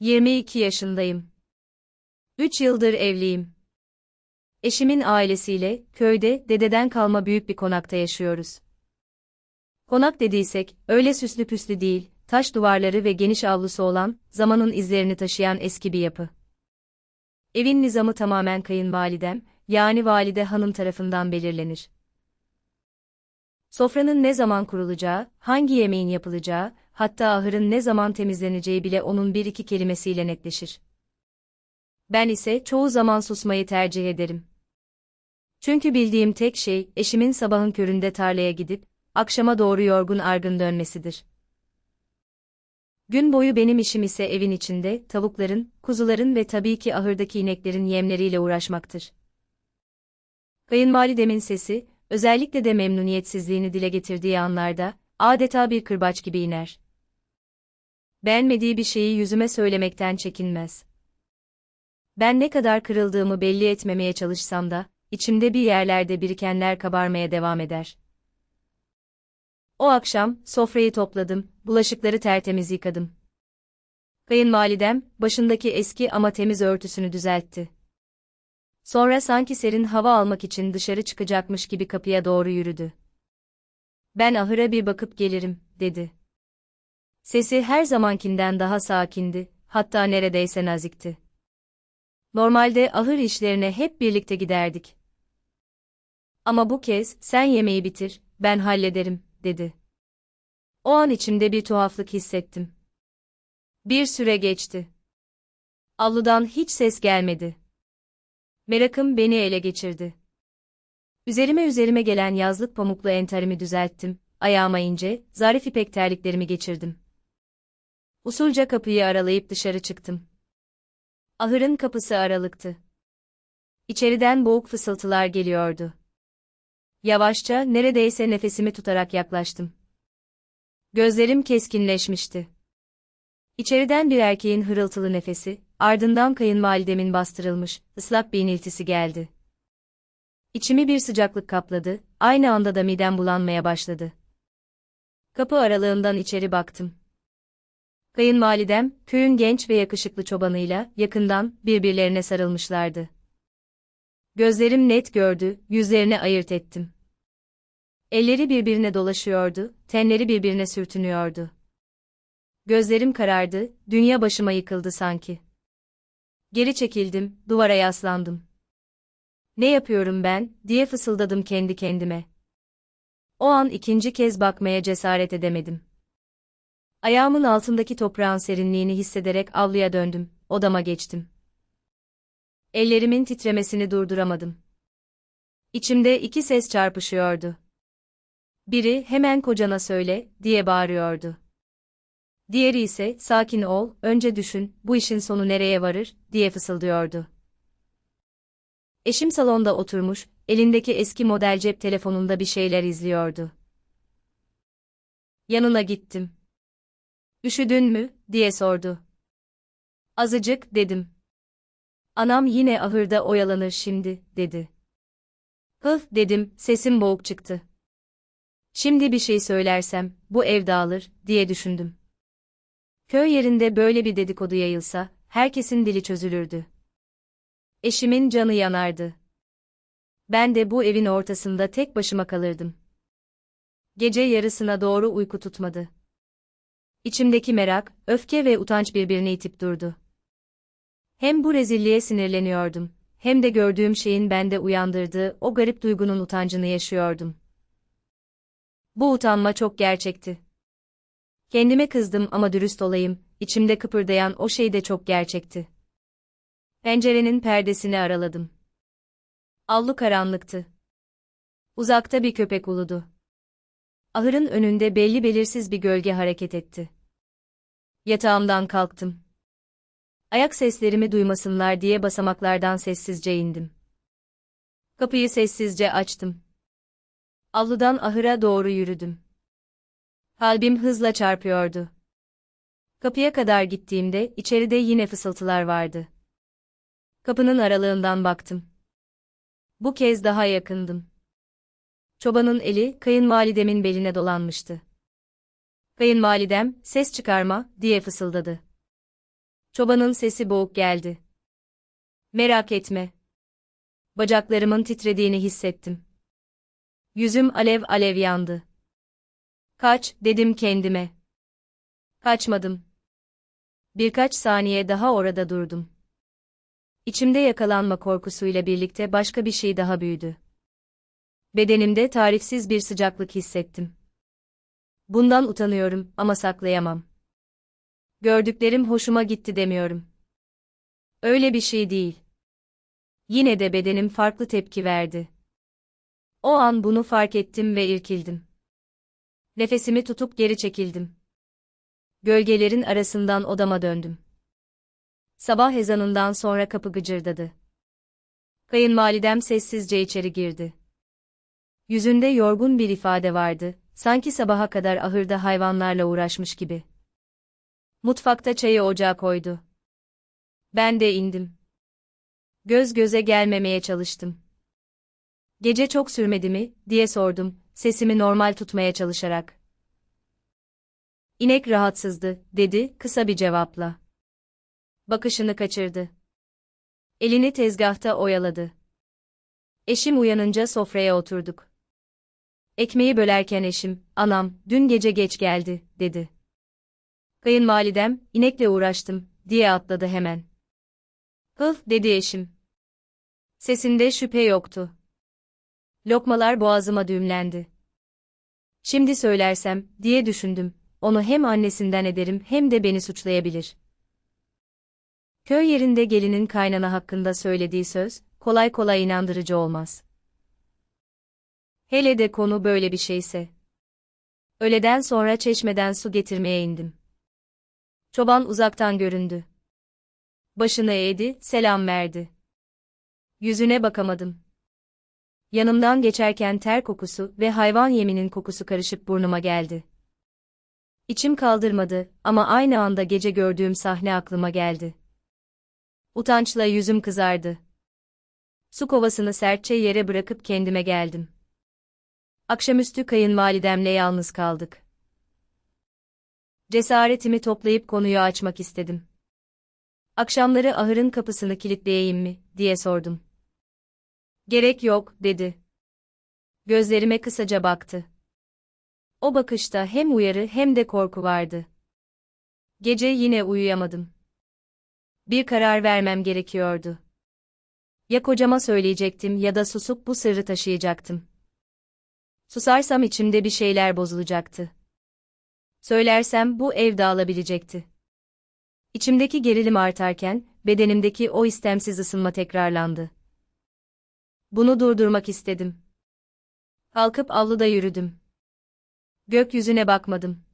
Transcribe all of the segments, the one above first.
22 yaşındayım. 3 yıldır evliyim. Eşimin ailesiyle köyde dededen kalma büyük bir konakta yaşıyoruz. Konak dediysek öyle süslü püslü değil, taş duvarları ve geniş avlusu olan, zamanın izlerini taşıyan eski bir yapı. Evin nizamı tamamen kayınvalidem, yani valide hanım tarafından belirlenir. Sofranın ne zaman kurulacağı, hangi yemeğin yapılacağı, hatta ahırın ne zaman temizleneceği bile onun bir iki kelimesiyle netleşir. Ben ise çoğu zaman susmayı tercih ederim. Çünkü bildiğim tek şey, eşimin sabahın köründe tarlaya gidip, akşama doğru yorgun argın dönmesidir. Gün boyu benim işim ise evin içinde, tavukların, kuzuların ve tabii ki ahırdaki ineklerin yemleriyle uğraşmaktır. Kayınvalidemin sesi, özellikle de memnuniyetsizliğini dile getirdiği anlarda, adeta bir kırbaç gibi iner. Beğenmediği bir şeyi yüzüme söylemekten çekinmez. Ben ne kadar kırıldığımı belli etmemeye çalışsam da, içimde bir yerlerde birikenler kabarmaya devam eder. O akşam, sofrayı topladım, bulaşıkları tertemiz yıkadım. Kayınvalidem, başındaki eski ama temiz örtüsünü düzeltti. Sonra sanki serin hava almak için dışarı çıkacakmış gibi kapıya doğru yürüdü. Ben ahıra bir bakıp gelirim, dedi. Sesi her zamankinden daha sakindi, hatta neredeyse nazikti. Normalde ahır işlerine hep birlikte giderdik. Ama bu kez, sen yemeği bitir, ben hallederim, dedi. O an içimde bir tuhaflık hissettim. Bir süre geçti. Avludan hiç ses gelmedi. Merakım beni ele geçirdi. Üzerime üzerime gelen yazlık pamuklu entarimi düzelttim, ayağıma ince, zarif ipek terliklerimi geçirdim. Usulca kapıyı aralayıp dışarı çıktım. Ahırın kapısı aralıktı. İçeriden boğuk fısıltılar geliyordu. Yavaşça, neredeyse nefesimi tutarak yaklaştım. Gözlerim keskinleşmişti. İçeriden bir erkeğin hırıltılı nefesi, ardından kayınvalidemin bastırılmış, ıslak bir iniltisi geldi. İçimi bir sıcaklık kapladı, aynı anda da midem bulanmaya başladı. Kapı aralığından içeri baktım. Kayınvalidem, köyün genç ve yakışıklı çobanıyla, yakından, birbirlerine sarılmışlardı. Gözlerim net gördü, yüzlerini ayırt ettim. Elleri birbirine dolaşıyordu, tenleri birbirine sürtünüyordu. Gözlerim karardı, dünya başıma yıkıldı sanki. Geri çekildim, duvara yaslandım. Ne yapıyorum ben, diye fısıldadım kendi kendime. O an ikinci kez bakmaya cesaret edemedim. Ayağımın altındaki toprağın serinliğini hissederek avluya döndüm, odama geçtim. Ellerimin titremesini durduramadım. İçimde iki ses çarpışıyordu. Biri hemen kocana söyle diye bağırıyordu. Diğeri ise sakin ol, önce düşün, bu işin sonu nereye varır diye fısıldıyordu. Eşim salonda oturmuş, elindeki eski model cep telefonunda bir şeyler izliyordu. Yanına gittim. Üşüdün mü diye sordu. Azıcık dedim. Anam yine ahırda oyalanır şimdi dedi. Hıf dedim, sesim boğuk çıktı. Şimdi bir şey söylersem, bu ev dağılır, diye düşündüm. Köy yerinde böyle bir dedikodu yayılsa, herkesin dili çözülürdü. Eşimin canı yanardı. Ben de bu evin ortasında tek başıma kalırdım. Gece yarısına doğru uyku tutmadı. İçimdeki merak, öfke ve utanç birbirini itip durdu. Hem bu rezilliğe sinirleniyordum, hem de gördüğüm şeyin bende uyandırdığı o garip duygunun utancını yaşıyordum. Bu utanma çok gerçekti. Kendime kızdım ama dürüst olayım, içimde kıpırdayan o şey de çok gerçekti. Pencerenin perdesini araladım. Avlu karanlıktı. Uzakta bir köpek uludu. Ahırın önünde belli belirsiz bir gölge hareket etti. Yatağımdan kalktım. Ayak seslerimi duymasınlar diye basamaklardan sessizce indim. Kapıyı sessizce açtım. Avludan ahıra doğru yürüdüm. Kalbim hızla çarpıyordu. Kapıya kadar gittiğimde içeride yine fısıltılar vardı. Kapının aralığından baktım. Bu kez daha yakındım. Çobanın eli kayınvalidemin beline dolanmıştı. Kayınvalidem, ses çıkarma, diye fısıldadı. Çobanın sesi boğuk geldi. Merak etme. Bacaklarımın titrediğini hissettim. Yüzüm alev alev yandı. Kaç, dedim kendime. Kaçmadım. Birkaç saniye daha orada durdum. İçimde yakalanma korkusuyla birlikte başka bir şey daha büyüdü. Bedenimde tarifsiz bir sıcaklık hissettim. Bundan utanıyorum ama saklayamam. Gördüklerim hoşuma gitti demiyorum. Öyle bir şey değil. Yine de bedenim farklı tepki verdi. O an bunu fark ettim ve irkildim. Nefesimi tutup geri çekildim. Gölgelerin arasından odama döndüm. Sabah ezanından sonra kapı gıcırdadı. Kayınvalidem sessizce içeri girdi. Yüzünde yorgun bir ifade vardı, sanki sabaha kadar ahırda hayvanlarla uğraşmış gibi. Mutfakta çayı ocağa koydu. Ben de indim. Göz göze gelmemeye çalıştım. Gece çok sürmedi mi, diye sordum, sesimi normal tutmaya çalışarak. İnek rahatsızdı, dedi, kısa bir cevapla. Bakışını kaçırdı. Elini tezgahta oyaladı. Eşim uyanınca sofraya oturduk. Ekmeği bölerken eşim, anam, dün gece geç geldi, dedi. Kayınvalidem, inekle uğraştım, diye atladı hemen. Hıh, dedi eşim. Sesinde şüphe yoktu. Lokmalar boğazıma düğümlendi. Şimdi söylersem, diye düşündüm, onu hem annesinden ederim hem de beni suçlayabilir. Köy yerinde gelinin kaynana hakkında söylediği söz, kolay kolay inandırıcı olmaz. Hele de konu böyle bir şeyse. Öğleden sonra çeşmeden su getirmeye indim. Çoban uzaktan göründü. Başını eğdi, selam verdi. Yüzüne bakamadım. Yanımdan geçerken ter kokusu ve hayvan yeminin kokusu karışıp burnuma geldi. İçim kaldırmadı ama aynı anda gece gördüğüm sahne aklıma geldi. Utançla yüzüm kızardı. Su kovasını sertçe yere bırakıp kendime geldim. Akşamüstü kayınvalidemle yalnız kaldık. Cesaretimi toplayıp konuyu açmak istedim. Akşamları ahırın kapısını kilitleyeyim mi, diye sordum. Gerek yok, dedi. Gözlerime kısaca baktı. O bakışta hem uyarı hem de korku vardı. Gece yine uyuyamadım. Bir karar vermem gerekiyordu. Ya kocama söyleyecektim ya da susup bu sırrı taşıyacaktım. Susarsam içimde bir şeyler bozulacaktı. Söylersem bu ev dağılabilecekti. İçimdeki gerilim artarken, bedenimdeki o istemsiz ısınma tekrarlandı. Bunu durdurmak istedim. Kalkıp avluda yürüdüm. Gökyüzüne bakmadım.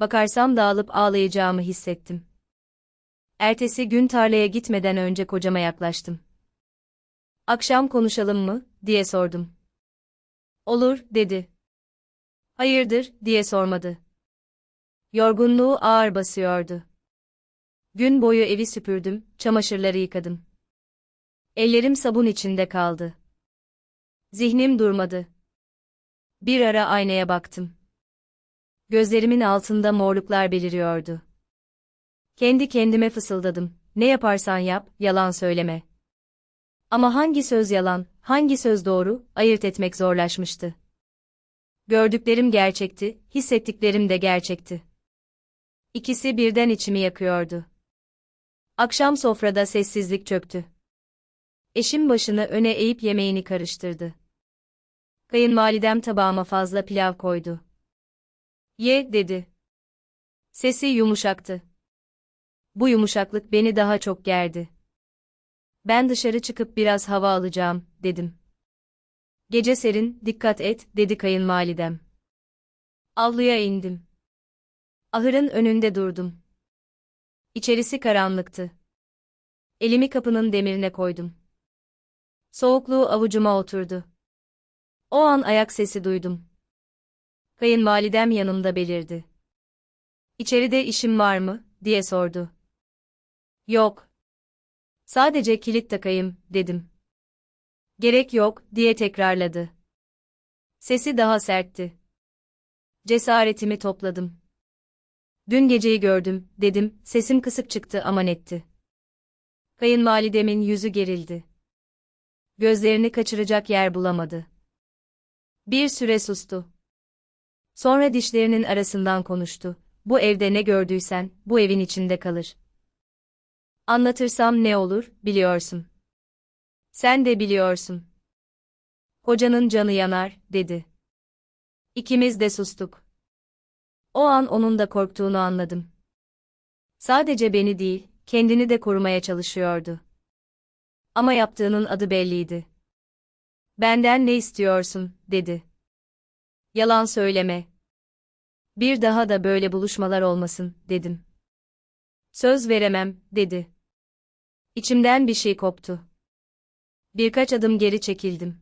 Bakarsam dağılıp ağlayacağımı hissettim. Ertesi gün tarlaya gitmeden önce kocama yaklaştım. Akşam konuşalım mı, diye sordum. Olur, dedi. Hayırdır, diye sormadı. Yorgunluğu ağır basıyordu. Gün boyu evi süpürdüm, çamaşırları yıkadım. Ellerim sabun içinde kaldı. Zihnim durmadı. Bir ara aynaya baktım. Gözlerimin altında morluklar beliriyordu. Kendi kendime fısıldadım. Ne yaparsan yap, yalan söyleme. Ama hangi söz yalan, hangi söz doğru, ayırt etmek zorlaşmıştı. Gördüklerim gerçekti, hissettiklerim de gerçekti. İkisi birden içimi yakıyordu. Akşam sofrada sessizlik çöktü. Eşim başını öne eğip yemeğini karıştırdı. Kayınvalidem tabağıma fazla pilav koydu. Ye, dedi. Sesi yumuşaktı. Bu yumuşaklık beni daha çok gerdi. Ben dışarı çıkıp biraz hava alacağım, dedim. Gece serin, dikkat et, dedi kayınvalidem. Avluya indim. Ahırın önünde durdum. İçerisi karanlıktı. Elimi kapının demirine koydum. Soğukluğu avucuma oturdu. O an ayak sesi duydum. Kayınvalidem yanımda belirdi. İçeride işim var mı, diye sordu. Yok. Sadece kilit takayım, dedim. Gerek yok, diye tekrarladı. Sesi daha sertti. Cesaretimi topladım. Dün geceyi gördüm, dedim, sesim kısık çıktı ama netti. Kayınvalidemin yüzü gerildi. Gözlerini kaçıracak yer bulamadı. Bir süre sustu. Sonra dişlerinin arasından konuştu. Bu evde ne gördüysen, bu evin içinde kalır. Anlatırsam ne olur, biliyorsun. Sen de biliyorsun. Hocanın canı yanar, dedi. İkimiz de sustuk. O an onun da korktuğunu anladım. Sadece beni değil, kendini de korumaya çalışıyordu. Ama yaptığının adı belliydi. Benden ne istiyorsun, dedi. Yalan söyleme. Bir daha da böyle buluşmalar olmasın, dedim. Söz veremem, dedi. İçimden bir şey koptu. Birkaç adım geri çekildim.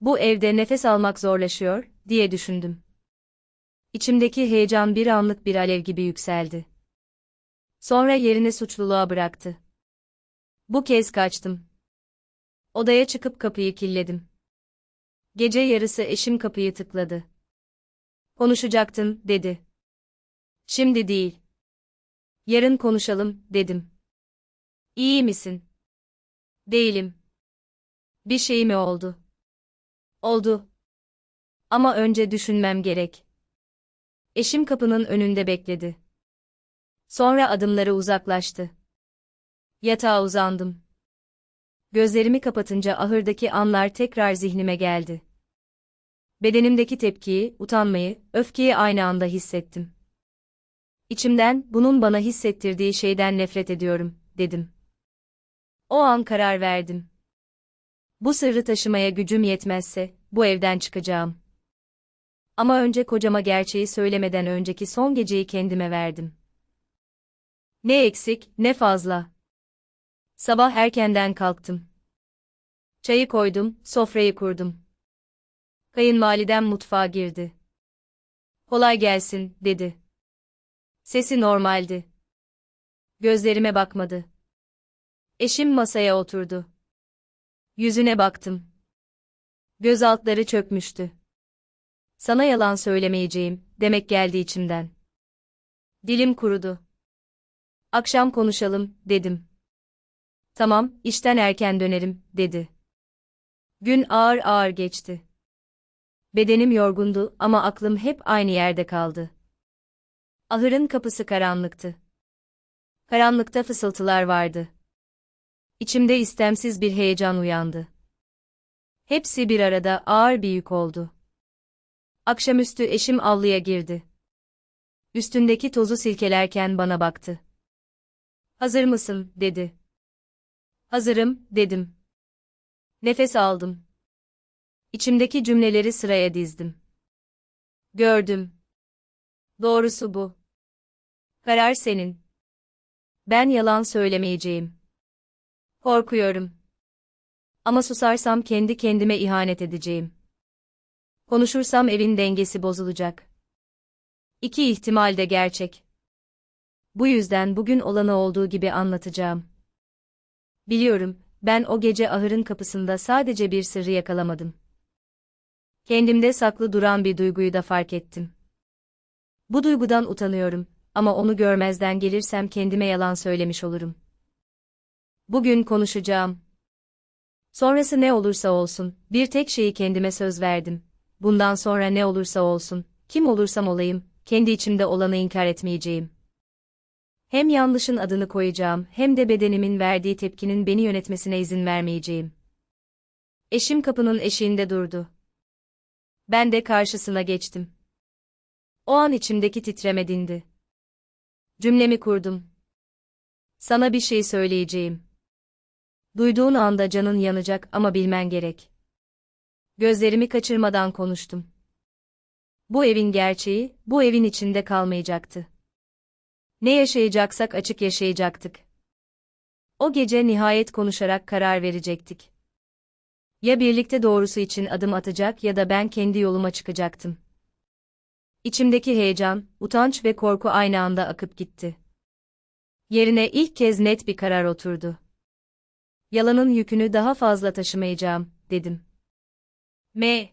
Bu evde nefes almak zorlaşıyor, diye düşündüm. İçimdeki heyecan bir anlık bir alev gibi yükseldi. Sonra yerini suçluluğa bıraktı. Bu kez kaçtım. Odaya çıkıp kapıyı kilitledim. Gece yarısı eşim kapıyı tıkladı. Konuşacaktın, dedi. Şimdi değil. Yarın konuşalım, dedim. İyi misin? Değilim. Bir şey mi oldu? Oldu. Ama önce düşünmem gerek. Eşim kapının önünde bekledi. Sonra adımları uzaklaştı. Yatağa uzandım. Gözlerimi kapatınca ahırdaki anlar tekrar zihnime geldi. Bedenimdeki tepkiyi, utanmayı, öfkeyi aynı anda hissettim. İçimden, bunun bana hissettirdiği şeyden nefret ediyorum, dedim. O an karar verdim. Bu sırrı taşımaya gücüm yetmezse, bu evden çıkacağım. Ama önce kocama gerçeği söylemeden önceki son geceyi kendime verdim. Ne eksik, ne fazla. Sabah erkenden kalktım. Çayı koydum, sofrayı kurdum. Kayınvalidem mutfağa girdi. Kolay gelsin, dedi. Sesi normaldi. Gözlerime bakmadı. Eşim masaya oturdu. Yüzüne baktım. Göz altları çökmüştü. Sana yalan söylemeyeceğim, demek geldi içimden. Dilim kurudu. Akşam konuşalım, dedim. Tamam, işten erken dönerim, dedi. Gün ağır ağır geçti. Bedenim yorgundu ama aklım hep aynı yerde kaldı. Ahırın kapısı karanlıktı. Karanlıkta fısıltılar vardı. İçimde istemsiz bir heyecan uyandı. Hepsi bir arada ağır bir yük oldu. Akşamüstü eşim avluya girdi. Üstündeki tozu silkelerken bana baktı. Hazır mısın, dedi. Hazırım, dedim. Nefes aldım. İçimdeki cümleleri sıraya dizdim. Gördüm. Doğrusu bu. Karar senin. Ben yalan söylemeyeceğim. Korkuyorum. Ama susarsam kendi kendime ihanet edeceğim. Konuşursam evin dengesi bozulacak. İki ihtimal de gerçek. Bu yüzden bugün olanı olduğu gibi anlatacağım. Biliyorum, ben o gece ahırın kapısında sadece bir sırrı yakalamadım. Kendimde saklı duran bir duyguyu da fark ettim. Bu duygudan utanıyorum ama onu görmezden gelirsem kendime yalan söylemiş olurum. Bugün konuşacağım. Sonrası ne olursa olsun, bir tek şeyi kendime söz verdim. Bundan sonra ne olursa olsun, kim olursam olayım, kendi içimde olanı inkar etmeyeceğim. Hem yanlışın adını koyacağım, hem de bedenimin verdiği tepkinin beni yönetmesine izin vermeyeceğim. Eşim kapının eşiğinde durdu. Ben de karşısına geçtim. O an içimdeki titreme dindi. Cümlemi kurdum. Sana bir şey söyleyeceğim. Duyduğun anda canın yanacak ama bilmen gerek. Gözlerimi kaçırmadan konuştum. Bu evin gerçeği, bu evin içinde kalmayacaktı. Ne yaşayacaksak açık yaşayacaktık. O gece nihayet konuşarak karar verecektik. Ya birlikte doğrusu için adım atacak ya da ben kendi yoluma çıkacaktım. İçimdeki heyecan, utanç ve korku aynı anda akıp gitti. Yerine ilk kez net bir karar oturdu. Yalanın yükünü daha fazla taşımayacağım, dedim. M.